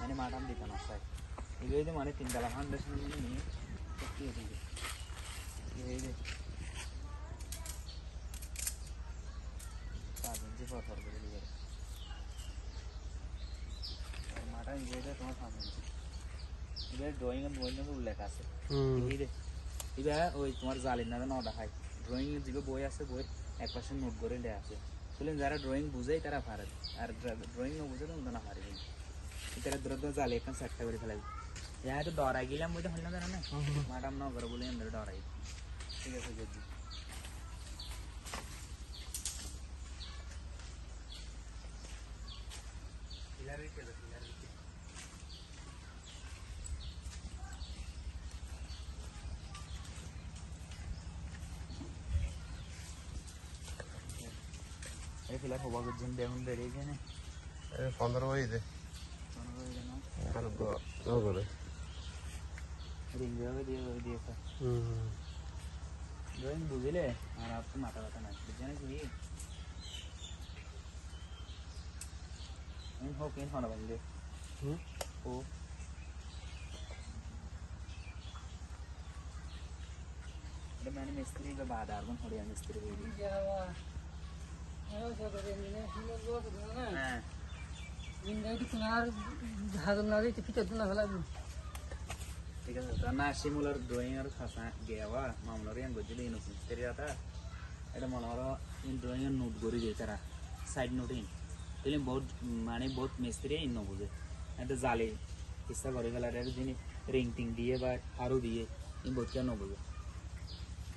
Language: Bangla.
মানে মানে ড্রয়িং এর বই উল্লেখ আছে হয় ড্রয়িং এর যে বই আছে বই এক পাশে নোট করে দেওয়া আছে বললেন যারা ড্রয়িং বুঝেই তারা পারে আর ড্রয়িং না বুঝে তো না পারবে তারা দূরে দূরে জালি এখন সেটটা করে ফেলাই ইয়া তো ডরাই গেলাম বই তো হল না জানো না ম্যাডাম ন করে বলে আমরা ডরাই ঠিক আছে যদি এই ফিলার হবা ඒකලා කොබග ජින් දැවුන් දෙරේගෙන ඒ 15 වෙයිද? 15 වෙනවා නෝගල රින්ගව දිය විදියට හ්ම්. ड्राइंग बुझले और आपको माता बता ना जाने के लिए इन हो किन होना बंदे हम्म ओ मैंने मिस्त्री का बादार बन हो गया मिस्त्री ঠিক আছে না শিমুলার ড্রয়িং আর খাসা গেওয়া মামলার ইয়ান গজিলে ইনো মিস্ত্রি আতা এটা ইন ড্রয়িং এর নোট দিয়ে তারা সাইড নোটিং তাহলে বহুত মানে বহুত মিস্ত্রি ইন বুঝে এটা জালে ইচ্ছা করে গেলে এটা যিনি রিং টিং দিয়ে বা হারু দিয়ে বহুত কেন বুঝে